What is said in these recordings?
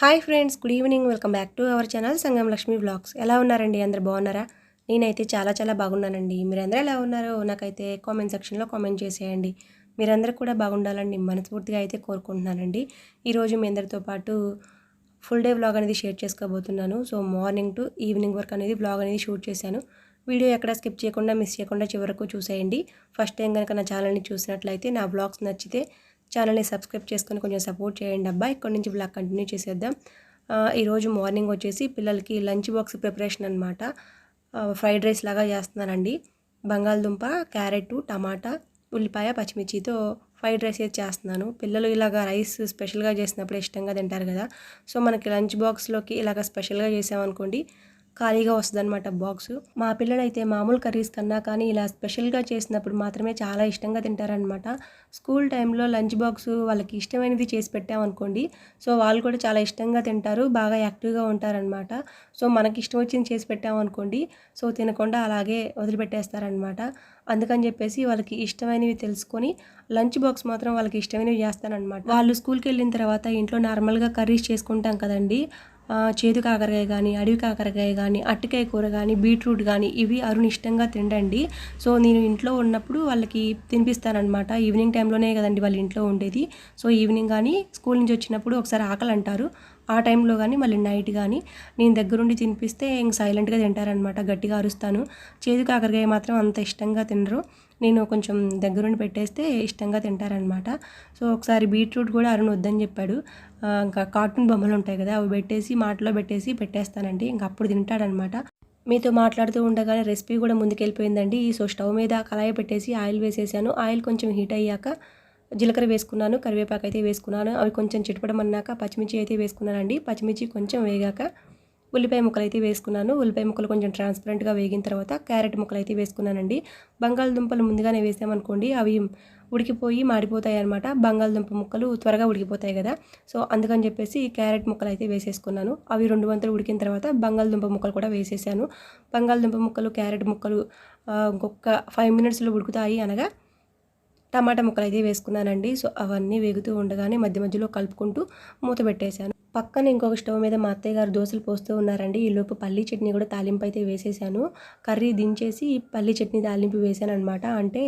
Hi friends good evening. Welcome back to our channel Sangam Lakshmi blogs. ఎలా ఉన్నారండి అందరు? బాగున్నారా? నేనైతే చాలా చాలా బాగున్నానండి. మీరందరూ ఎలా ఉన్నారో నాకైతే కామెంట్ సెక్షన్లో కామెంట్ చేసేయండి. మీరందరూ కూడా బాగుండాలని మనస్ఫూర్తిగా అయితే కోరుకుంటున్నానండి. ఈరోజు మీ అందరితో పాటు ఫుల్ డే వ్లాగ్ అనేది షేర్ చేసుకోబోతున్నాను. సో మార్నింగ్ టు ఈవినింగ్ వరకు అనేది వ్లాగ్ అనేది షూట్ చేశాను. వీడియో ఎక్కడ స్కిప్ చేయకుండా మిస్ చేయకుండా చివరకు చూసేయండి. ఫస్ట్ టైం కనుక నా ఛానల్ని చూసినట్లయితే నా బ్లాగ్స్ నచ్చితే ఛానల్ని సబ్స్క్రైబ్ చేసుకొని కొంచెం సపోర్ట్ చేయండి అబ్బా. ఇక్కడ నుంచి బ్లాగ్ కంటిన్యూ చేసేద్దాం. ఈరోజు మార్నింగ్ వచ్చేసి పిల్లలకి లంచ్ బాక్స్ ప్రిపరేషన్ అనమాట ఫ్రైడ్ రైస్ లాగా చేస్తున్నానండి. బంగాళదుంప క్యారెట్ టమాటా ఉల్లిపాయ పచ్చిమిర్చితో ఫ్రైడ్ రైస్ అయితే చేస్తున్నాను. పిల్లలు ఇలాగ రైస్ స్పెషల్గా చేసినప్పుడు ఇష్టంగా తింటారు కదా. సో మనకి లంచ్ బాక్స్లోకి ఇలాగ స్పెషల్గా చేసామనుకోండి ఖాళీగా వస్తుందన్నమాట బాక్స్ మా పిల్లలైతే మామూలు కర్రీస్ కన్నా కానీ ఇలా స్పెషల్గా చేసినప్పుడు మాత్రమే చాలా ఇష్టంగా తింటారనమాట స్కూల్ టైంలో లంచ్ బాక్స్ వాళ్ళకి ఇష్టమైనది చేసి పెట్టామనుకోండి సో వాళ్ళు కూడా చాలా ఇష్టంగా తింటారు బాగా యాక్టివ్గా ఉంటారనమాట సో మనకి ఇష్టం వచ్చింది చేసి పెట్టామనుకోండి సో తినకుండా అలాగే వదిలిపెట్టేస్తారనమాట అందుకని చెప్పేసి వాళ్ళకి ఇష్టమైనవి తెలుసుకొని లంచ్ బాక్స్ మాత్రం వాళ్ళకి ఇష్టమైనవి చేస్తానమాట వాళ్ళు స్కూల్కి వెళ్ళిన తర్వాత ఇంట్లో నార్మల్గా కర్రీస్ చేసుకుంటాం కదండి. చేదు కాకరకాయ కానీ అడవి కాకరకాయ కానీ అట్టికాయ కూర కానీ బీట్రూట్ కానీ ఇవి అరుణ్ ఇష్టంగా తినండి సో నేను ఇంట్లో ఉన్నప్పుడు వాళ్ళకి తినిపిస్తానమాట ఈవినింగ్ టైం టైంలోనే కదండి వాళ్ళ ఇంట్లో ఉండేది. సో ఈవినింగ్ కానీ స్కూల్ నుంచి వచ్చినప్పుడు ఒకసారి ఆకలి అంటారు ఆ టైంలో కానీ మళ్ళీ నైట్ కానీ నేను దగ్గరుండి తినిపిస్తే ఇంక సైలెంట్గా తింటారనమాట గట్టిగా అరుస్తాను. చేదు కాకరకాయ మాత్రం అంత ఇష్టంగా తినరు. నేను కొంచెం దగ్గరుండి పెట్టేస్తే ఇష్టంగా తింటారనమాట సో ఒకసారి బీట్రూట్ కూడా అరుణ్ వద్దని చెప్పాడు. ఇంకా కార్టూన్ బొమ్మలు ఉంటాయి కదా అవి పెట్టేసి మాటలో పెట్టేసి పెట్టేస్తానండి. ఇంకా అప్పుడు తింటాడనమాట మీతో మాట్లాడుతూ ఉండగానే రెసిపీ కూడా ముందుకెళ్ళిపోయిందండి. సో స్టవ్ మీద కళాయి పెట్టేసి ఆయిల్ వేసేసాను. ఆయిల్ కొంచెం హీట్ అయ్యాక జీలకర్ర వేసుకున్నాను కరివేపాకు అయితే వేసుకున్నాను. అవి కొంచెం చిటపడమన్నాక పచ్చిమిర్చి అయితే వేసుకున్నానండి. పచ్చిమిర్చి కొంచెం వేగాక ఉల్లిపాయ ముక్కలు అయితే వేసుకున్నాను. ఉల్లిపాయ ముక్కలు కొంచెం ట్రాన్స్పరెంట్గా వేగిన తర్వాత క్యారెట్ ముక్కలు అయితే వేసుకున్నానండి. బంగాళదుంపలు ముందుగానే వేసామనుకోండి అవి ఉడికిపోయి మాడిపోతాయి అనమాట బంగాళదుంప ముక్కలు త్వరగా ఉడికిపోతాయి కదా. సో అందుకని చెప్పేసి క్యారెట్ ముక్కలు అయితే వేసేసుకున్నాను. అవి రెండు వంతులు ఉడికిన తర్వాత బంగాళదుంప ముక్కలు కూడా వేసేసాను. బంగాళదుంప ముక్కలు క్యారెట్ ముక్కలు ఇంకొక ఫైవ్ మినిట్స్లో ఉడుకుతాయి అనగా టమాటా ముక్కలు అయితే వేసుకున్నానండి. సో అవన్నీ వేగుతూ ఉండగానే మధ్య మధ్యలో కలుపుకుంటూ మూత పెట్టేశాను. పక్కన ఇంకొక స్టవ్ మీద మా అత్తయ్య గారు దోశలు పోస్తూ ఉన్నారండి. ఈలోపు పల్లీ చట్నీ కూడా తాలింపు అయితే వేసేసాను. కర్రీ దించేసి పల్లీ చట్నీ తాలింపు వేసాను అనమాట అంటే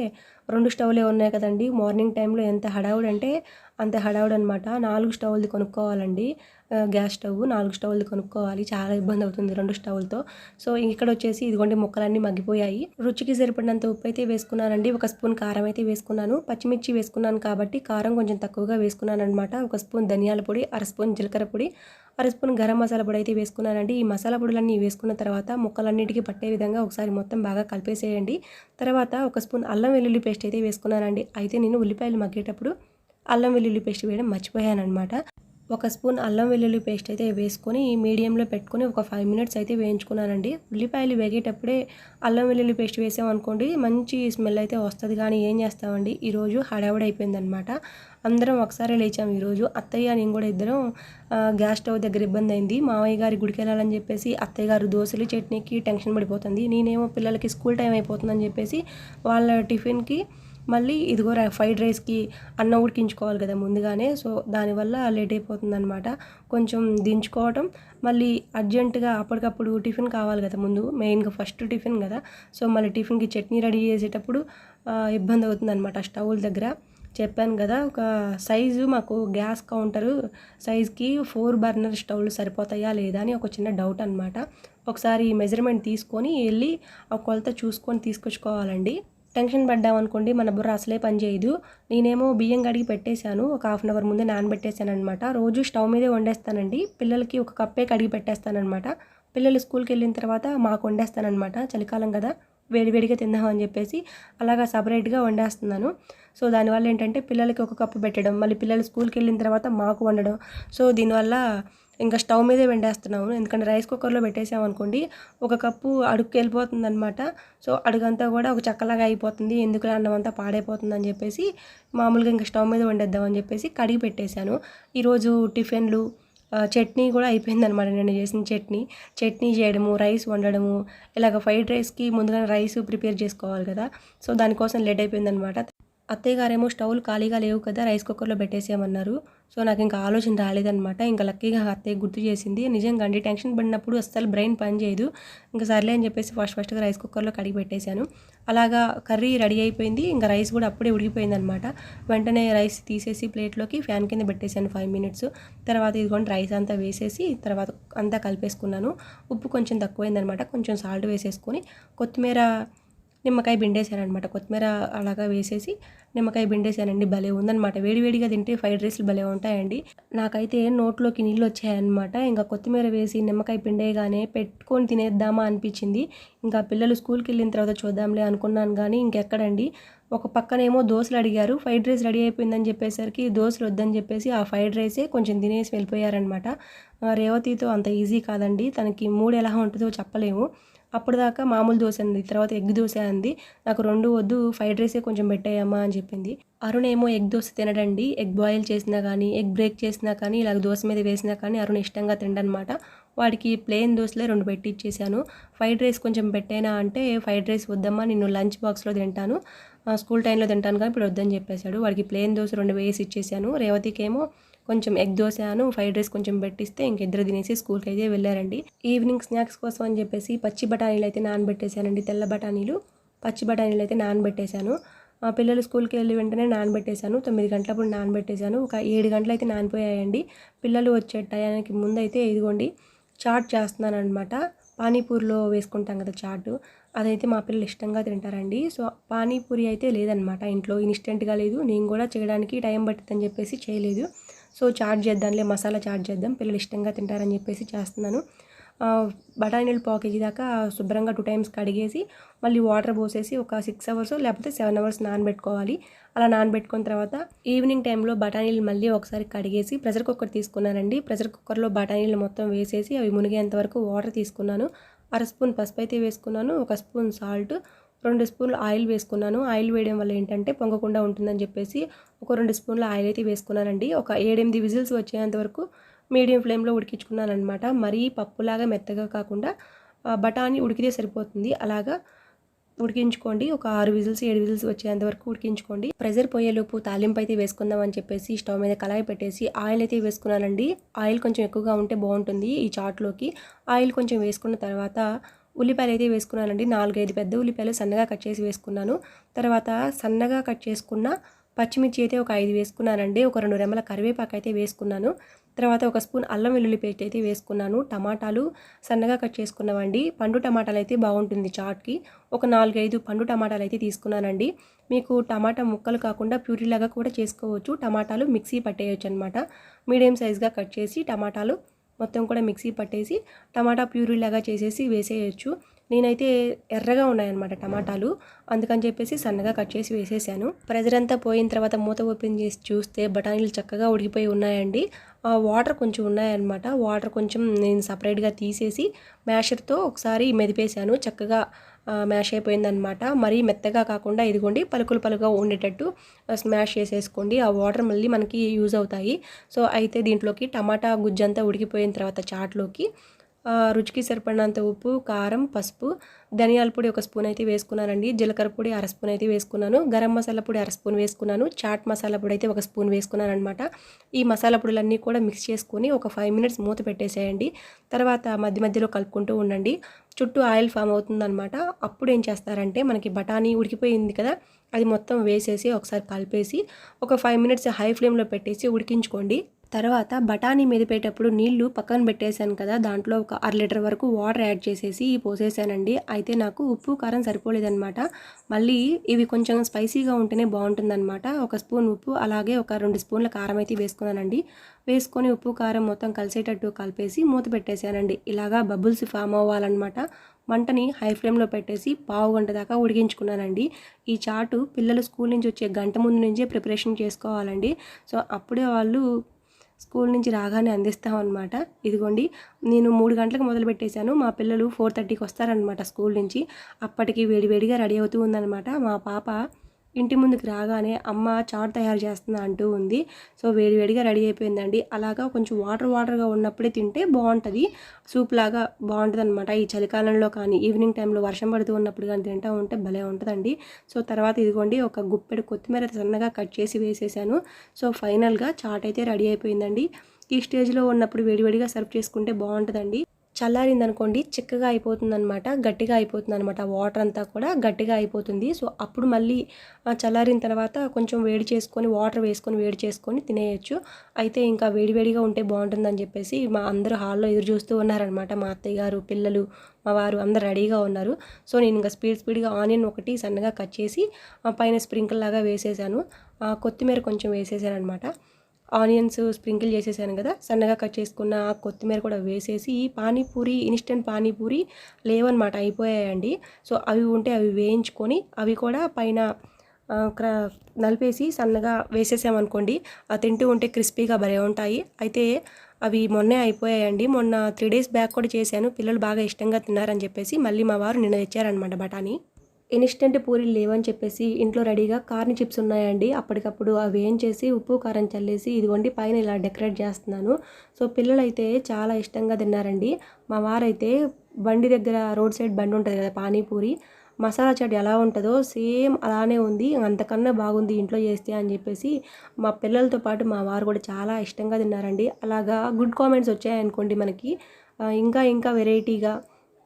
రెండు స్టవ్లే ఉన్నాయి కదండి. మార్నింగ్ టైంలో ఎంత హడావుడంటే అంత హడావుడు అనమాట నాలుగు స్టవ్లది కొనుక్కోవాలండి. గ్యాస్ స్టవ్ నాలుగు స్టవ్లది కొనుక్కోవాలి. చాలా ఇబ్బంది అవుతుంది రెండు స్టవ్లతో సో ఇక్కడ వచ్చేసి ఇదిగోండి ముక్కలన్నీ మగ్గిపోయాయి. రుచికి సరిపడినంత ఉప్పు అయితే వేసుకున్నానండి. ఒక స్పూన్ కారం అయితే వేసుకున్నాను. పచ్చిమిర్చి వేసుకున్నాను కాబట్టి కారం కొంచెం తక్కువగా వేసుకున్నాను అనమాట ఒక స్పూన్ ధనియాల పొడి అర స్పూన్ జీలకర్ర పొడి అర స్పూన్ గరం మసాలా పొడి అయితే వేసుకున్నానండి. ఈ మసాలా పొడులన్నీ వేసుకున్న తర్వాత ముక్కలన్నిటికీ పట్టే విధంగా ఒకసారి మొత్తం బాగా కలిపేసేయండి. తర్వాత ఒక స్పూన్ అల్లం వెల్లుల్లి పేస్ట్ అయితే వేసుకున్నానండి. అయితే నేను ఉల్లిపాయలు మగ్గేటప్పుడు అల్లం వెల్లుల్లి పేస్ట్ వేయడం మర్చిపోయాను అనమాట ఒక స్పూన్ అల్లం వెల్లుల్లి పేస్ట్ అయితే వేసుకొని మీడియంలో పెట్టుకొని ఒక ఫైవ్ మినిట్స్ అయితే వేయించుకున్నానండి. ఉల్లిపాయలు వేగేటప్పుడే అల్లం వెల్లుల్లి పేస్ట్ వేసామనుకోండి మంచి స్మెల్ అయితే వస్తుంది. కానీ ఏం చేస్తామండి? ఈరోజు హడావుడైపోయిందనమాట అందరం ఒకసారి లేచాం ఈరోజు. అత్తయ్య నేను కూడా ఇద్దరం గ్యాస్ స్టవ్ దగ్గర ఇబ్బంది అయింది మావయ్య గారి గుడికి వెళ్ళాలని చెప్పేసి అత్తయ్య గారు దోశలు చట్నీకి టెన్షన్ పడిపోతుంది. నేనేమో పిల్లలకి స్కూల్ టైం అయిపోతుందని చెప్పేసి వాళ్ళ టిఫిన్కి మళ్ళీ ఇదిగో ఫ్రైడ్ రైస్కి అన్నం ఉడికించుకోవాలి కదా ముందుగానే. సో దానివల్ల లేట్ అయిపోతుంది అనమాట కొంచెం దించుకోవటం మళ్ళీ అర్జెంటుగా అప్పటికప్పుడు టిఫిన్ కావాలి కదా ముందు మెయిన్గా ఫస్ట్ టిఫిన్ కదా. సో మళ్ళీ టిఫిన్కి చట్నీ రెడీ చేసేటప్పుడు ఇబ్బంది అవుతుంది అనమాట స్టవ్ల దగ్గర. చెప్పాను కదా ఒక సైజు మాకు గ్యాస్ కౌంటరు సైజ్కి ఫోర్ బర్నర్ స్టవ్లు సరిపోతాయా లేదా అని ఒక చిన్న డౌట్ అనమాట ఒకసారి మెజర్మెంట్ తీసుకొని వెళ్ళి ఆ కొలత చూసుకొని తీసుకొచ్చుకోవాలండి. టెన్షన్ పడ్డామనుకోండి మన బుర్ర అసలే పని చేయదు. నేనేమో బియ్యం కడిగి పెట్టేశాను ఒక హాఫ్ అన్ అవర్ ముందే నానబెట్టేశాను అనమాట రోజు స్టవ్ మీదే వండేస్తానండి పిల్లలకి ఒక కప్పే కడిగి పెట్టేస్తానమాట పిల్లలు స్కూల్కి వెళ్ళిన తర్వాత మాకు వండేస్తానమాట చలికాలం కదా వేడివేడిగా తిందామని చెప్పేసి అలాగా సపరేట్గా వండేస్తున్నాను. సో దానివల్ల ఏంటంటే పిల్లలకి ఒక కప్పు పెట్టడం మళ్ళీ పిల్లలు స్కూల్కి వెళ్ళిన తర్వాత మాకు వండడం. సో దీనివల్ల ఇంకా స్టవ్ మీదే వండేస్తున్నాము ఎందుకంటే రైస్ కుక్కర్లో పెట్టేసామనుకోండి ఒక కప్పు అడుగుకి వెళ్ళిపోతుంది అనమాట సో అడుగంతా కూడా ఒక చక్కలాగా అయిపోతుంది. ఎందుకు అన్నం అంతా పాడైపోతుంది అని చెప్పేసి మామూలుగా ఇంకా స్టవ్ మీద వండేద్దామని చెప్పేసి కడిగి పెట్టేశాను. ఈరోజు టిఫిన్లు చట్నీ కూడా అయిపోయిందనమాట నేను చేసిన చట్నీ. చట్నీ చేయడము రైస్ వండడము ఇలాగ ఫ్రైడ్ రైస్కి ముందుగానే రైస్ ప్రిపేర్ చేసుకోవాలి కదా. సో దానికోసం లేట్ అయిపోయిందనమాట అత్తయ్య గారేమో స్టవ్లు ఖాళీగా లేవు కదా రైస్ కుక్కర్లో పెట్టేసేయమన్నారు. సో నాకు ఇంకా ఆలోచన రాలేదనమాట ఇంకా లక్కీగా అత్తయ్య గుర్తు చేసింది నిజంగా అండి టెన్షన్ పడినప్పుడు అస్సలు బ్రెయిన్ పని చేయదు. ఇంకా సర్లే అని చెప్పేసి ఫస్ట్ ఫస్ట్గా రైస్ కుక్కర్లో కడిగి పెట్టేశాను. అలాగా కర్రీ రెడీ అయిపోయింది ఇంకా రైస్ కూడా అప్పుడే ఉడికిపోయింది అనమాట వెంటనే రైస్ తీసేసి ప్లేట్లోకి ఫ్యాన్ కింద పెట్టేశాను ఫైవ్ మినిట్స్. తర్వాత ఇదిగోండి రైస్ అంతా వేసేసి తర్వాత అంతా కలిపేసుకున్నాను. ఉప్పు కొంచెం తక్కువైందనమాట కొంచెం సాల్ట్ వేసేసుకొని కొత్తిమీర నిమ్మకాయ బిండేశానమాట కొత్తిమీర అలాగా వేసేసి నిమ్మకాయ బిండేశానండి. భలే ఉందన్నమాట. వేడివేడిగా తింటే ఫ్రైడ్ రైస్లు భలే ఉంటాయండి. నాకైతే నోట్లోకి నీళ్ళు వచ్చాయన్నమాట. ఇంకా కొత్తిమీర వేసి నిమ్మకాయ పిండేయగానే పెట్టుకొని తినేద్దామా అనిపించింది. ఇంకా పిల్లలు స్కూల్కి వెళ్ళిన తర్వాత చూద్దాంలే అనుకున్నాను కానీ ఇంకెక్కడండి. ఒక పక్కనేమో దోశలు అడిగారు. ఫ్రైడ్ రైస్ రెడీ అయిపోయిందని చెప్పేసరికి దోశలు వద్దని చెప్పేసి ఆ ఫ్రైడ్ రైసే కొంచెం తినేసి వెళ్ళిపోయారనమాట రేవతితో అంత ఈజీ కాదండి. తనకి మూడు ఎలా ఉంటుందో చెప్పలేము. అప్పుడు దాకా మామూలు దోశ అంది. తర్వాత ఎగ్ దోశ అంది. నాకు రెండు వద్దు ఫ్రైడ్ రైసే కొంచెం పెట్టాయమ్మా అని చెప్పింది. అరుణ్ ఏమో ఎగ్ దోశ తినడండి ఎగ్ బాయిల్ చేసినా కానీ ఎగ్ బ్రేక్ చేసినా కానీ ఇలా దోశ మీద వేసినా కానీ అరుణ్ ఇష్టంగా తిండనమాట. వాడికి ప్లెయిన్ దోశలే రెండు పెట్టి ఇచ్చేసాను ఫ్రైడ్ రైస్ కొంచెం పెట్టేనా అంటే ఫ్రైడ్ రైస్ వద్దమ్మా నేను లంచ్ బాక్స్లో తింటాను. స్కూల్ టైంలో తింటాను కానీ ఇప్పుడు వద్దని చెప్పేశాడు. వాడికి ప్లెయిన్ దోశ రెండు వేసి ఇచ్చేసాను రేవతికేమో కొంచెం ఎగ్ దోశాను ఫ్రైడ్ రైస్ కొంచెం పెట్టిస్తే ఇంకిద్దరు తినేసి స్కూల్కి అయితే వెళ్ళారండి. ఈవినింగ్ స్నాక్స్ కోసం అని చెప్పేసి పచ్చి బఠానీలు అయితే నానబెట్టేశానండి తెల్ల బఠానీలు. పచ్చి బఠానీలు అయితే నానబెట్టేశాను. మా పిల్లలు స్కూల్కి వెళ్ళి వెంటనే నానబెట్టేశాను. తొమ్మిది గంటలప్పుడు నానబెట్టేశాను. ఒక ఏడు గంటలు అయితే నానిపోయాయండి. పిల్లలు వచ్చే టయానికి ముందు అయితే ఇదిగోండి చాట్ చేస్తున్నాను అనమాట పానీపూరిలో వేసుకుంటాం కదా చాటు. అదైతే మా పిల్లలు ఇష్టంగా తింటారండి. సో పానీపూరి అయితే లేదనమాట ఇంట్లో. ఇన్స్టెంట్గా లేదు. నేను కూడా చేయడానికి టైం పట్టిందని చెప్పేసి చేయలేదు. సో చాట్ చేద్దాంలే మసాలా చాట్ చేద్దాం. పిల్లలు ఇష్టంగా తింటారని చెప్పేసి చేస్తున్నాను. బఠానీలు పావు దాకా శుభ్రంగా టూ టైమ్స్ కడిగేసి మళ్ళీ వాటర్ పోసేసి ఒక సిక్స్ అవర్స్ లేకపోతే సెవెన్ అవర్స్ నానబెట్టుకోవాలి. అలా నానబెట్టుకున్న తర్వాత ఈవినింగ్ టైంలో బఠానీలు మళ్ళీ ఒకసారి కడిగేసి ప్రెషర్ కుక్కర్ తీసుకున్నానండి. ప్రెషర్ కుక్కర్లో బఠానీలు మొత్తం వేసేసి అవి మునిగేంత వరకు వాటర్ తీసుకున్నాను. అర స్పూన్ పసుపు అయితే వేసుకున్నాను ఒక స్పూన్ సాల్ట్ రెండు స్పూన్లు ఆయిల్ వేసుకున్నాను. ఆయిల్ వేయడం వల్ల ఏంటంటే పొంగకుండా ఉంటుందని చెప్పేసి ఒక రెండు స్పూన్ల ఆయిల్ అయితే వేసుకున్నానండి. ఒక ఏడెనిమిది విజిల్స్ వచ్చేంత వరకు మీడియం ఫ్లేమ్లో ఉడికించుకున్నాను అనమాట మరీ పప్పులాగా మెత్తగా కాకుండా బఠానీ ఉడికితే సరిపోతుంది. అలాగా ఉడికించుకోండి. ఒక ఆరు విజిల్స్ ఏడు విజిల్స్ వచ్చేంత వరకు ఉడికించుకోండి. ప్రెజర్ పోయేలోపు తాలింపు అయితే వేసుకుందాం అని చెప్పేసి స్టవ్ మీద కళాయి పెట్టేసి ఆయిల్ అయితే వేసుకున్నానండి. ఆయిల్ కొంచెం ఎక్కువగా ఉంటే బాగుంటుంది ఈ చాట్లోకి ఆయిల్ కొంచెం వేసుకున్న తర్వాత ఉల్లిపాయలు అయితే వేసుకున్నానండి. నాలుగైదు పెద్ద ఉల్లిపాయలు సన్నగా కట్ చేసి వేసుకున్నాను. తర్వాత సన్నగా కట్ చేసుకున్న పచ్చిమిర్చి అయితే ఒక ఐదు వేసుకున్నానండి. ఒక రెండు రెమ్మల కరివేపాకు అయితే వేసుకున్నాను. తర్వాత ఒక స్పూన్ అల్లం వెల్లుల్లి పేస్ట్ అయితే వేసుకున్నాను. టమాటాలు సన్నగా కట్ చేసుకున్నామండి. పండు టమాటాలు అయితే బాగుంటుంది చాట్కి. ఒక నాలుగైదు పండు టమాటాలు అయితే తీసుకున్నానండి. మీకు టమాటా ముక్కలు కాకుండా ప్యూరీలాగా కూడా చేసుకోవచ్చు. టమాటాలు మిక్సీ పట్టేయచ్చు అనమాట మీడియం సైజ్గా కట్ చేసి టమాటాలు మొత్తం కూడా మిక్సీ పట్టేసి టమాటా ప్యూరీ లాగా చేసేసి వేసేయచ్చు. నేనైతే ఎర్రగా ఉన్నాయన్నమాట టమాటాలు. అందుకని చెప్పేసి సన్నగా కట్ చేసి వేసేసాను. ప్రెజర్ అంతా పోయిన తర్వాత మూత ఓపెన్ చేసి చూస్తే బఠానీలు చక్కగా ఉడికిపోయి ఉన్నాయండి. వాటర్ కొంచెం ఉన్నాయన్నమాట. వాటర్ కొంచెం నేను సపరేట్గా తీసేసి మ్యాషర్తో ఒకసారి మెదిపేశాను. చక్కగా మ్యాష్ అయిపోయిందనమాట మరీ మెత్తగా కాకుండా ఇదిగోండి పలుకులు పలుగా ఉండేటట్టు స్మాష్ చేసేసుకోండి. ఆ వాటర్ మళ్ళీ మనకి యూజ్ అవుతాయి. సో అయితే దీంట్లోకి టమాటా గుజ్జంతా ఉడికిపోయిన తర్వాత చాట్లోకి రుచికి సరిపడినంత ఉప్పు కారం పసుపు ధనియాల పొడి ఒక స్పూన్ అయితే వేసుకున్నానండి. జీలకర్ర పొడి అర స్పూన్ అయితే వేసుకున్నాను. గరం మసాలా పొడి అర స్పూన్ వేసుకున్నాను. చాట్ మసాలా పొడి అయితే ఒక స్పూన్ వేసుకున్నాను అనమాట ఈ మసాలా పొడులన్నీ కూడా మిక్స్ చేసుకొని ఒక ఫైవ్ మినిట్స్ మూత పెట్టేసేయండి. తర్వాత మధ్య మధ్యలో కలుపుకుంటూ ఉండండి. చుట్టూ ఆయిల్ ఫామ్ అవుతుందన్నమాట. అప్పుడు ఏం చేస్తారంటే మనకి బఠానీ ఉడికిపోయింది కదా అది మొత్తం వేసేసి ఒకసారి కలిపేసి ఒక ఫైవ్ మినిట్స్ హై ఫ్లేమ్లో పెట్టేసి ఉడికించుకోండి. తర్వాత బఠానీ మెదిపేటప్పుడు నీళ్ళు పక్కన పెట్టేశాను కదా దాంట్లో ఒక అర లీటర్ వరకు వాటర్ యాడ్ చేసేసి పోసేసానండి. అయితే నాకు ఉప్పు కారం సరిపోలేదనమాట మళ్ళీ ఇవి కొంచెం స్పైసీగా ఉంటేనే బాగుంటుందన్నమాట. ఒక స్పూన్ ఉప్పు అలాగే ఒక రెండు స్పూన్ల కారం అయితే వేసుకున్నానండి. వేసుకొని ఉప్పు కారం మొత్తం కలిసేటట్టు కలిపేసి మూత పెట్టేశానండి. ఇలాగా బబుల్స్ ఫామ్ అవ్వాలన్నమాట. మంటని హై ఫ్లేమ్లో పెట్టేసి పావు గంట దాకా ఉడికించుకున్నానండి. ఈ చాటు పిల్లలు స్కూల్ నుంచి వచ్చే గంట ముందు నుంచే ప్రిపరేషన్ చేసుకోవాలండి. సో అప్పుడే వాళ్ళు స్కూల్ నుంచి రాగానే అందిస్తామన్నమాట. ఇదిగోండి నేను మూడు గంటలకు మొదలు పెట్టేశాను. మా పిల్లలు ఫోర్ థర్టీకి వస్తారనమాట స్కూల్ నుంచి. అప్పటికి వేడివేడిగా రెడీ అవుతూ ఉందనమాట మా పాప ఇంటి ముందుకు రాగానే అమ్మ చాట్ తయారు చేస్తున్నా అంటూ ఉంది. సో వేడివేడిగా రెడీ అయిపోయిందండి. అలాగా కొంచెం వాటర్ వాటర్గా ఉన్నప్పుడే తింటే బాగుంటుంది. సూప్ లాగా బాగుంటుంది అనమాట ఈ చలికాలంలో కానీ ఈవినింగ్ టైంలో వర్షం పడుతూ ఉన్నప్పుడు కానీ తింటూ ఉంటే భలే ఉంటుందండి. సో తర్వాత ఇదిగోండి ఒక గుప్పెడు కొత్తిమీర సన్నగా కట్ చేసి వేసేసాను. సో ఫైనల్గా చాట్ అయితే రెడీ అయిపోయిందండి. ఈ స్టేజ్లో ఉన్నప్పుడు వేడివేడిగా సర్వ్ చేసుకుంటే బాగుంటుందండి. చల్లారింది అనుకోండి చిక్కగా అయిపోతుంది అనమాట గట్టిగా అయిపోతుంది అనమాట వాటర్ అంతా కూడా గట్టిగా అయిపోతుంది. సో అప్పుడు మళ్ళీ చల్లారిన తర్వాత కొంచెం వేడి చేసుకొని వాటర్ వేసుకొని వేడి చేసుకొని తినేయచ్చు. అయితే ఇంకా వేడివేడిగా ఉంటే బాగుంటుందని చెప్పేసి మా అందరూ హాల్లో ఎదురు చూస్తూ ఉన్నారనమాట. మా అత్తయ్య గారు పిల్లలు మా వారు అందరు రెడీగా ఉన్నారు. సో నేను ఇంకా స్పీడ్ స్పీడ్గా ఆనియన్ ఒకటి సన్నగా కట్ చేసి పైన స్ప్రింకిల్ లాగా వేసేసాను. కొత్తిమీర కొంచెం వేసేసాను అనమాట ఆనియన్స్ స్ప్రింకిల్ చేసేసాను కదా సన్నగా కట్ చేసుకున్న కొత్తిమీర కూడా వేసేసి పానీపూరి ఇన్స్టెంట్ పానీపూరి లేవన్నమాట అయిపోయాయండి. సో అవి ఉంటే అవి వేయించుకొని అవి కూడా పైన నలిపేసి సన్నగా వేసేసామనుకోండి తింటూ ఉంటే క్రిస్పీగా భలే ఉంటాయి. అయితే అవి మొన్నే అయిపోయాయండి. మొన్న త్రీ డేస్ బ్యాక్ కూడా చేశాను పిల్లలు బాగా ఇష్టంగా తిన్నారని చెప్పేసి మళ్ళీ మా వారు నిన్న తెచ్చారనమాట బఠానీ. ఇన్స్టెంట్ పూరీలు లేవని చెప్పేసి ఇంట్లో రెడీగా కార్న్ చిప్స్ ఉన్నాయండి. అప్పటికప్పుడు అవి ఏం చేసి ఉప్పు కారం చల్లేసి ఇదిగోండి పైన ఇలా డెకరేట్ చేస్తున్నాను. సో పిల్లలైతే చాలా ఇష్టంగా తిన్నారండి. మా వారైతే బండి దగ్గర రోడ్ సైడ్ బండి ఉంటుంది కదా పానీపూరి మసాలా చాట్ ఎలా ఉంటుందో సేమ్ అలానే ఉంది. అంతకన్నా బాగుంది ఇంట్లో చేస్తే అని చెప్పేసి మా పిల్లలతో పాటు మా వారు కూడా చాలా ఇష్టంగా తిన్నారండి. అలాగా గుడ్ కామెంట్స్ వచ్చాయనుకోండి మనకి. ఇంకా ఇంకా వెరైటీగా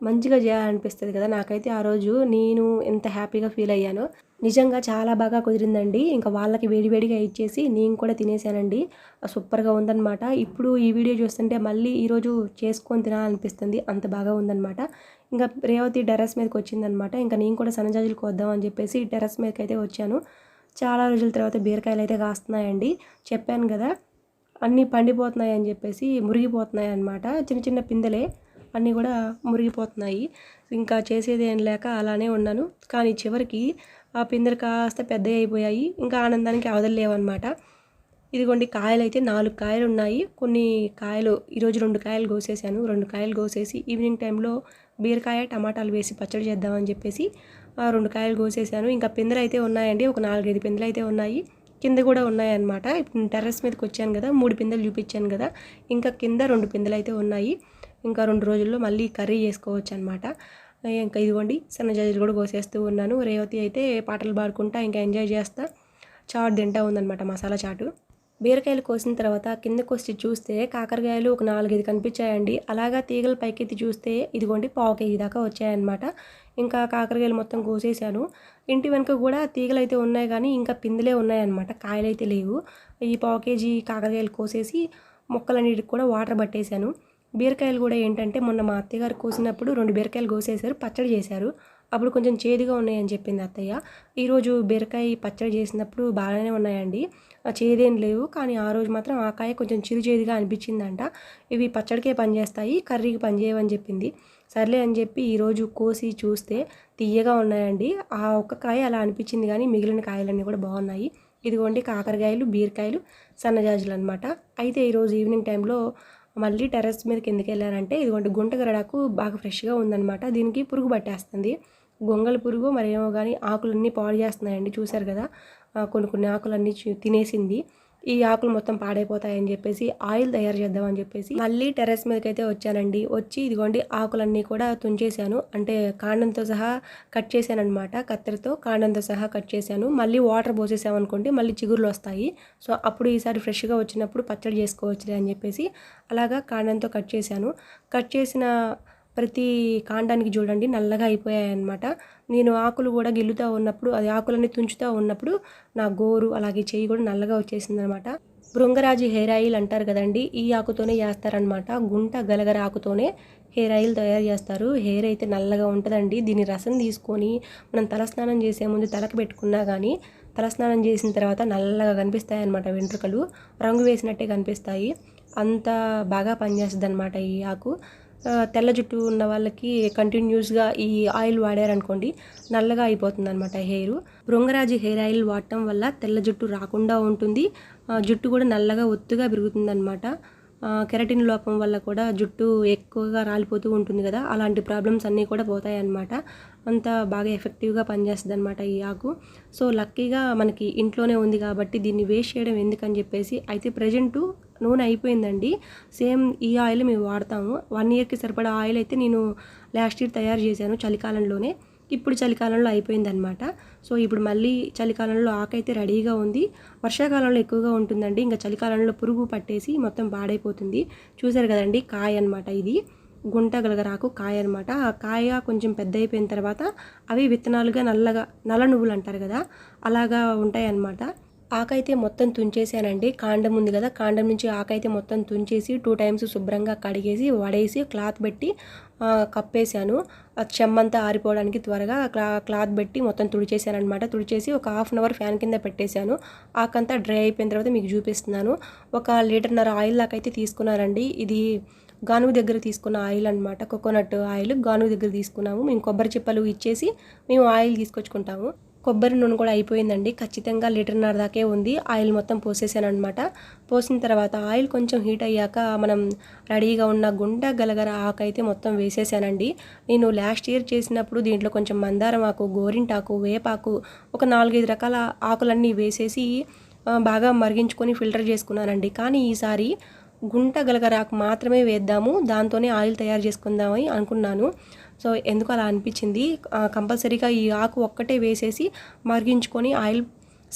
మంచిగా చేయాలనిపిస్తుంది కదా. నాకైతే ఆ రోజు నేను ఎంత హ్యాపీగా ఫీల్ అయ్యానో. నిజంగా చాలా బాగా కుదిరిందండి. ఇంకా వాళ్ళకి వేడివేడిగా ఇచ్చేసి నేను కూడా తినేసానండి. సూపర్గా ఉందనమాట ఇప్పుడు ఈ వీడియో చూస్తుంటే మళ్ళీ ఈరోజు చేసుకొని తినాలనిపిస్తుంది. అంత బాగా ఉందనమాట ఇంకా రేవతి టెర్రస్ మీదకి వచ్చిందనమాట ఇంకా నేను కూడా సన్నజాజులకు వద్దాం అని చెప్పేసి టెర్రస్ మీదకి అయితే వచ్చాను. చాలా రోజుల తర్వాత బీరకాయలు అయితే కాస్తున్నాయండి. చెప్పాను కదా అన్నీ పండిపోతున్నాయి అని చెప్పేసి మురిగిపోతున్నాయి అనమాట చిన్న చిన్న పిందెలే. అన్నీ కూడా మురిగిపోతున్నాయి. ఇంకా చేసేది ఏం లేక అలానే ఉన్నాను. కానీ చివరికి ఆ పిందెలు కాస్త పెద్దవి అయిపోయాయి. ఇంకా ఆనందానికి అవదలేవన్నమాట ఇదిగోండి కాయలు అయితే నాలుగు కాయలు ఉన్నాయి. కొన్ని కాయలు ఈరోజు రెండు కాయలు కోసేసాను రెండు కాయలు కోసేసి ఈవినింగ్ టైంలో బీరకాయ టమాటాలు వేసి పచ్చడి చేద్దామని చెప్పేసి రెండు కాయలు కోసేసాను ఇంకా పిందెలు అయితే ఉన్నాయండి. ఒక నాలుగైదు పిందెలు అయితే ఉన్నాయి. కింద కూడా ఉన్నాయన్నమాట. ఇప్పుడు టెర్రస్ మీదకి వచ్చాను కదా మూడు పిందెలు చూపించాను కదా. ఇంకా కింద రెండు పిందెలు అయితే ఉన్నాయి. ఇంకా రెండు రోజుల్లో మళ్ళీ కర్రీ చేసుకోవచ్చు అనమాట ఇంకా ఇదిగోండి సన్నజాజులు కూడా కోసేస్తూ ఉన్నాను. రేవతి అయితే పాటలు పాడుకుంటా ఇంకా ఎంజాయ్ చేస్తా. చాట్ తింటా ఉందన్నమాట మసాలా చాటు. బీరకాయలు కోసిన తర్వాత కిందకు వచ్చి చూస్తే కాకరకాయలు ఒక నాలుగైదు కనిపించాయండి. అలాగా తీగలు పైకెత్తి చూస్తే ఇదిగోండి పావు కేజీ దాకా వచ్చాయన్నమాట. ఇంకా కాకరకాయలు మొత్తం కోసేసాను ఇంటి వెనుక కూడా తీగలు అయితే ఉన్నాయి కానీ ఇంకా పిందులే ఉన్నాయన్నమాట. కాయలు అయితే లేవు. ఈ పావు కేజీ కాకరకాయలు కోసేసి మొక్కలన్నిటికి కూడా వాటర్ పట్టేశాను. బీరకాయలు కూడా ఏంటంటే మొన్న మా అత్తయ్యగారు కోసినప్పుడు రెండు బీరకాయలు కోసేశారు పచ్చడి చేశారు. అప్పుడు కొంచెం చేదుగా ఉన్నాయని చెప్పింది అత్తయ్య. ఈరోజు బీరకాయ పచ్చడి చేసినప్పుడు బాగానే ఉన్నాయండి. చేదేం లేవు కానీ ఆ రోజు మాత్రం ఆ కాయ కొంచెం చిరు చేదుగా అనిపించిందంట. ఇవి పచ్చడికే పనిచేస్తాయి కర్రీకి పనిచేయవని చెప్పింది. సర్లే అని చెప్పి ఈరోజు కోసి చూస్తే తీయగా ఉన్నాయండి. ఆ ఒక్క కాయ అలా అనిపించింది కానీ మిగిలిన కాయలన్నీ కూడా బాగున్నాయి. ఇదిగోండి కాకరకాయలు బీరకాయలు సన్నజాజులు అనమాట అయితే ఈరోజు ఈవినింగ్ టైంలో మళ్ళీ టెర్రస్ మీదకి ఎందుకు వెళ్ళారంటే ఇదిగోండి గుంటగరడాకు బాగా ఫ్రెష్గా ఉందన్నమాట. దీనికి పురుగు పట్టేస్తుంది. గొంగల పురుగు మరేమో కానీ ఆకులన్నీ పాడు చేస్తున్నాయండి చూశారు కదా? కొన్ని కొన్ని ఆకులన్నీ తినేసింది. ఈ ఆకులు మొత్తం పాడైపోతాయని చెప్పేసి ఆయిల్ తయారు చేద్దామని చెప్పేసి మళ్ళీ టెర్రస్ మీదకి అయితే వచ్చానండి. వచ్చి ఇదిగోండి ఆకులన్నీ కూడా తుంచేశాను. అంటే కాండంతో సహా కట్ చేశాను అనమాట కత్తెరతో కాండంతో సహా కట్ చేశాను. మళ్ళీ వాటర్ పోసేసామనుకోండి మళ్ళీ చిగురులు వస్తాయి. సో అప్పుడు ఈసారి ఫ్రెష్గా వచ్చినప్పుడు పచ్చడి చేసుకోవచ్చులే అని చెప్పేసి అలాగా కాండంతో కట్ చేశాను. కట్ చేసిన ప్రతి కాండానికి చూడండి నల్లగా అయిపోయాయి అనమాట నేను ఆకులు కూడా గిల్లుతూ ఉన్నప్పుడు అది ఆకులన్నీ తుంచుతూ ఉన్నప్పుడు నా గోరు అలాగే చెయ్యి కూడా నల్లగా వచ్చేసింది అనమాట బృంగరాజు హెయిర్ ఆయిల్ అంటారు కదండి ఈ ఆకుతోనే చేస్తారనమాట గుంట గలగర ఆకుతోనే హెయిర్ ఆయిల్ తయారు చేస్తారు. హెయిర్ అయితే నల్లగా ఉంటుందండి. దీని రసం తీసుకొని మనం తలస్నానం చేసే ముందు తలకు పెట్టుకున్నా కానీ తలస్నానం చేసిన తర్వాత నల్లగా కనిపిస్తాయి అనమాట వెంట్రుకలు. రంగు వేసినట్టే కనిపిస్తాయి. అంత బాగా పనిచేస్తుంది అనమాట ఈ ఆకు. తెల్ల జుట్టు ఉన్న వాళ్ళకి కంటిన్యూస్గా ఈ ఆయిల్ వాడారనుకోండి నల్లగా అయిపోతుంది అనమాట హెయిర్. భృంగరాజు హెయిర్ ఆయిల్ వాడటం వల్ల తెల్ల జుట్టు రాకుండా ఉంటుంది. జుట్టు కూడా నల్లగా ఒత్తుగా పెరుగుతుంది అనమాట కెరటిన్ లోపం వల్ల కూడా జుట్టు ఎక్కువగా రాలిపోతూ ఉంటుంది కదా అలాంటి ప్రాబ్లమ్స్ అన్నీ కూడా పోతాయి అన్నమాట అంత బాగా ఎఫెక్టివ్గా పనిచేస్తుంది అనమాట ఈ ఆకు. సో లక్కీగా మనకి ఇంట్లోనే ఉంది కాబట్టి దీన్ని వేస్ట్ చేయడం ఎందుకని చెప్పేసి అయితే ప్రజెంటు నూనె అయిపోయిందండి. సేమ్ ఈ ఆయిల్ మేము వాడతాము. వన్ ఇయర్కి సరిపడా ఆయిల్ అయితే నేను లాస్ట్ ఇయర్ తయారు చేశాను చలికాలంలోనే. ఇప్పుడు చలికాలంలో అయిపోయిందనమాట సో ఇప్పుడు మళ్ళీ చలికాలంలో ఆకైతే రెడీగా ఉంది. వర్షాకాలంలో ఎక్కువగా ఉంటుందండి. ఇంకా చలికాలంలో పురుగు పట్టేసి మొత్తం పాడైపోతుంది. చూసారు కదండి కాయ అనమాట ఇది. గుంట గలగరాకు కాయ అనమాట ఆ కాయ కొంచెం పెద్ద అయిపోయిన తర్వాత అవి విత్తనాలుగా నల్లగా నల్ల నువ్వులు అంటారు కదా అలాగా ఉంటాయి అన్నమాట ఆకైతే మొత్తం తుంచేసానండి. కాండం ఉంది కదా కాండం నుంచి ఆకైతే మొత్తం తుంచేసి టూ టైమ్స్ శుభ్రంగా కడిగేసి వడేసి క్లాత్ పెట్టి కప్పేశాను. చెమ్మంతా ఆరిపోవడానికి త్వరగా క్లా క్లాత్ పెట్టి మొత్తం తుడిచేసాను అనమాట తుడిచేసి ఒక హాఫ్ అన్ అవర్ ఫ్యాన్ కింద పెట్టేశాను. ఆకంతా డ్రై అయిపోయిన తర్వాత మీకు చూపిస్తున్నాను. ఒక లీటర్న్నర ఆయిల్ దాకైతే తీసుకున్నానండి. ఇది గానుగు దగ్గర తీసుకున్న ఆయిల్ అనమాట కోకోనట్ ఆయిల్ గానుగు దగ్గర తీసుకున్నాము. మేము కొబ్బరి చిప్పలు ఇచ్చేసి మేము ఆయిల్ తీసుకొచ్చుకుంటాము. కొబ్బరి నూనె కూడా అయిపోయిందండి. ఖచ్చితంగా లీటర్న్నర దాకే ఉంది. ఆయిల్ మొత్తం పోసేసాను అనమాట పోసిన తర్వాత ఆయిల్ కొంచెం హీట్ అయ్యాక మనం రెడీగా ఉన్న గుండ గలగర ఆకైతే మొత్తం వేసేసానండి. నేను లాస్ట్ ఇయర్ చేసినప్పుడు దీంట్లో కొంచెం మందారం ఆకు గోరింటాకు వేపాకు ఒక నాలుగైదు రకాల ఆకులన్నీ వేసేసి బాగా మరిగించుకొని ఫిల్టర్ చేసుకున్నానండి. కానీ ఈసారి గుంట గలగరాకు మాత్రమే వేద్దాము. దాంతోనే ఆయిల్ తయారు చేసుకుందామని అనుకున్నాను. సో ఎందుకు అలా అనిపించింది? కంపల్సరీగా ఈ ఆకు ఒక్కటే వేసేసి మరిగించుకొని ఆయిల్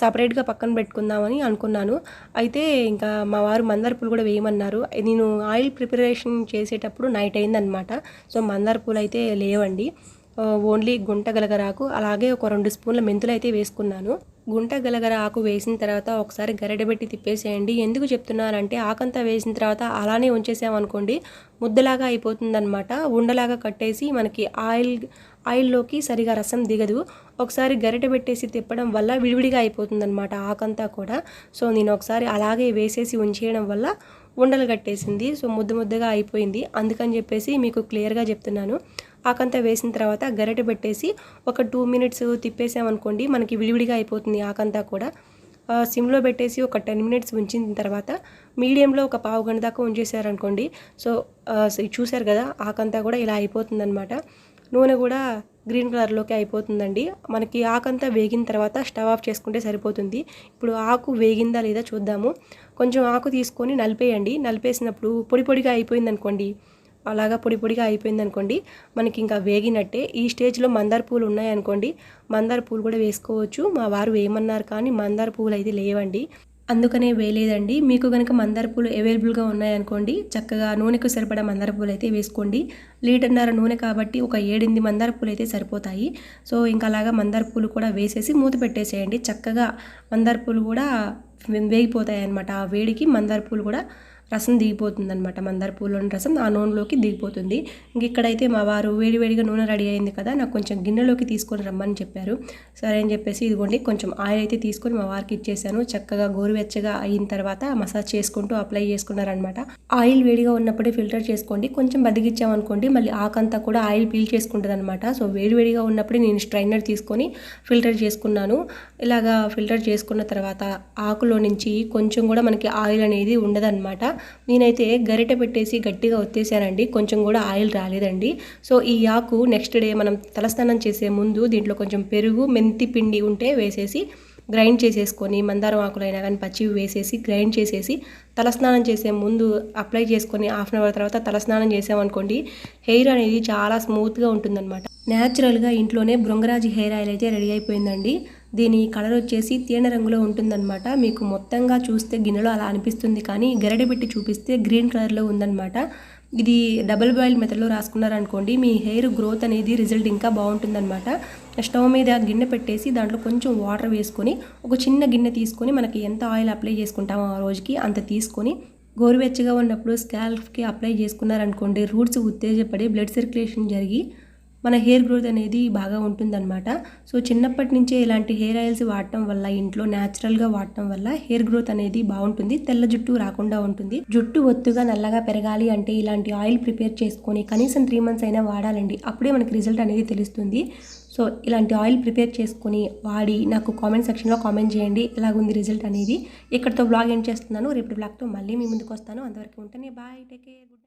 సపరేట్గా పక్కన పెట్టుకుందామని అనుకున్నాను. అయితే ఇంకా మా వారు మందార పూలు కూడా వేయమన్నారు. నేను ఆయిల్ ప్రిపరేషన్ చేసేటప్పుడు నైట్ అయిందనమాట. సో మందార పూలు అయితే లేవండి. ఓన్లీ గుంట గలగరాకు అలాగే ఒక రెండు స్పూన్ల మెంతులు అయితే వేసుకున్నాను. గుంట గలగర ఆకు వేసిన తర్వాత ఒకసారి గరిటెబెట్టి తిప్పేసేయండి. ఎందుకు చెప్తున్నానంటే ఆకంతా వేసిన తర్వాత అలానే ఉంచేసామనుకోండి ముద్దలాగా అయిపోతుందనమాట ఉండలాగా కట్టేసి మనకి ఆయిల్ ఆయిల్లోకి సరిగా రసం దిగదు. ఒకసారి గరిట పెట్టేసి తిప్పడం వల్ల విడివిడిగా అయిపోతుందన్నమాట ఆకంతా కూడా. సో నేను ఒకసారి అలాగే వేసేసి ఉంచేయడం వల్ల ఉండలు కట్టేసింది. సో ముద్ద ముద్దగా అయిపోయింది. అందుకని చెప్పేసి మీకు క్లియర్గా చెప్తున్నాను. ఆకంతా వేసిన తర్వాత గరిటె పెట్టేసి ఒక టూ మినిట్స్ తిప్పేసామనుకోండి మనకి విడివిడిగా అయిపోతుంది ఆకంతా కూడా. సిమ్లో పెట్టేసి ఒక టెన్ మినిట్స్ ఉంచిన తర్వాత మీడియంలో ఒక పావు గంట దాకా ఉంచేసారనుకోండి సో ఆ, చూసారు కదా ఆకంతా కూడా ఇలా అయిపోతుందనమాట నూనె కూడా గ్రీన్ కలర్లోకి అయిపోతుందండి. మనకి ఆకంతా వేగిన తర్వాత స్టవ్ ఆఫ్ చేసుకుంటే సరిపోతుంది. ఇప్పుడు ఆకు వేగిందా లేదా చూద్దాము. కొంచెం ఆకు తీసుకొని నలిపేయండి. నలిపేసినప్పుడు పొడి పొడిగా అయిపోయిందనుకోండి. అలాగా పొడి పొడిగా అయిపోయింది అనుకోండి మనకి ఇంకా వేగినట్టే. ఈ స్టేజ్లో మందార పూలు ఉన్నాయనుకోండి మందార పూలు కూడా వేసుకోవచ్చు. మా వారు వేయమన్నారు కానీ మందార పూలు అయితే లేవండి. అందుకనే వేయలేదండి. మీకు కనుక మందార పూలు అవైలబుల్గా ఉన్నాయనుకోండి చక్కగా నూనెకు సరిపడా మందార పూలు అయితే వేసుకోండి. లీటర్న్నర నూనె కాబట్టి ఒక ఏడెనిమిది మందార పూలు అయితే సరిపోతాయి. సో ఇంకా అలాగా మందార పూలు కూడా వేసేసి మూత పెట్టేసేయండి. చక్కగా మందార పూలు కూడా వేగిపోతాయి అన్నమాట ఆ వేడికి మందార పూలు కూడా రసం దిగిపోతుంది అనమాట మందార పూలోని రసం ఆ నూనెలోకి దిగిపోతుంది. ఇంక ఇక్కడైతే మా వారు వేడివేడిగా నూనె రెడీ అయింది కదా నాకు కొంచెం గిన్నెలోకి తీసుకొని రమ్మని చెప్పారు. సరే అని చెప్పేసి ఇదిగోండి కొంచెం ఆయిల్ అయితే తీసుకొని మా వారికి ఇచ్చేసాను. చక్కగా గోరువెచ్చగా అయిన తర్వాత మసాజ్ చేసుకుంటూ అప్లై చేసుకున్నారనమాట ఆయిల్ వేడిగా ఉన్నప్పుడే ఫిల్టర్ చేసుకోండి. కొంచెం బతికిచ్చామనుకోండి మళ్ళీ ఆకంతా కూడా ఆయిల్ పీల్ చేసుకుంటుంది అనమాట సో వేడివేడిగా ఉన్నప్పుడే నేను స్ట్రైనర్ తీసుకొని ఫిల్టర్ చేసుకున్నాను. ఇలాగా ఫిల్టర్ చేసుకున్న తర్వాత ఆకులో నుంచి కొంచెం కూడా మనకి ఆయిల్ అనేది ఉండదన్నమాట. నేనైతే గరిట పెట్టేసి గట్టిగా ఒత్తేసానండి. కొంచెం కూడా ఆయిల్ రాలేదండి. సో ఈ ఆకు నెక్స్ట్ డే మనం తలస్నానం చేసే ముందు దీంట్లో కొంచెం పెరుగు మెంతి పిండి ఉంటే వేసేసి గ్రైండ్ చేసేసుకొని మందారం ఆకులైనా కానీ పచ్చివి వేసేసి గ్రైండ్ చేసేసి తలస్నానం చేసే ముందు అప్లై చేసుకొని హాఫ్ అన్ అవర్ తర్వాత తలస్నానం చేసామనుకోండి హెయిర్ అనేది చాలా స్మూత్గా ఉంటుందన్నమాట. న్యాచురల్గా ఇంట్లోనే బృంగరాజి హెయిర్ ఆయిల్ అయితే రెడీ అయిపోయిందండి. దీని కలర్ వచ్చేసి తేనె రంగులో ఉంటుందన్నమాట. మీకు మొత్తంగా చూస్తే గిన్నెలో అలా అనిపిస్తుంది కానీ గరిటె పెట్టి చూపిస్తే గ్రీన్ కలర్లో ఉందన్నమాట. ఇది డబుల్ బాయిల్ మెథడ్లో రాసుకున్నారనుకోండి మీ హెయిర్ గ్రోత్ అనేది రిజల్ట్ ఇంకా బాగుంటుందన్నమాట. స్టవ్ మీద గిన్నె పెట్టేసి దాంట్లో కొంచెం వాటర్ వేసుకొని ఒక చిన్న గిన్నె తీసుకొని మనకి ఎంత ఆయిల్ అప్లై చేసుకుంటామో ఆ రోజుకి అంత తీసుకొని గోరువెచ్చగా ఉన్నప్పుడు స్కాల్ఫ్కి అప్లై చేసుకున్నారనుకోండి రూట్స్ ఉత్తేజపడి బ్లడ్ సర్క్యులేషన్ జరిగి మన హెయిర్ గ్రోత్ అనేది బాగా ఉంటుందన్నమాట. సో చిన్నప్పటి నుంచే ఇలాంటి హెయిర్ ఆయిల్స్ వాడటం వల్ల ఇంట్లో న్యాచురల్గా వాడటం వల్ల హెయిర్ గ్రోత్ అనేది బాగుంటుంది. తెల్ల జుట్టు రాకుండా ఉంటుంది. జుట్టు ఒత్తుగా నల్లగా పెరగాలి అంటే ఇలాంటి ఆయిల్ ప్రిపేర్ చేసుకొని కనీసం త్రీ మంత్స్ అయినా వాడాలండి. అప్పుడే మనకి రిజల్ట్ అనేది తెలుస్తుంది. సో ఇలాంటి ఆయిల్ ప్రిపేర్ చేసుకొని వాడి నాకు కామెంట్ సెక్షన్లో కామెంట్ చేయండి. ఎలాగుంది రిజల్ట్ అనేది. ఇక్కడితో బ్లాగ్ ఏం చేస్తున్నాను. రేపు బ్లాగ్తో మళ్ళీ మీ ముందుకు వస్తాను. అంతవరకు ఉంటేనే బాయ్ టేక్ కేర్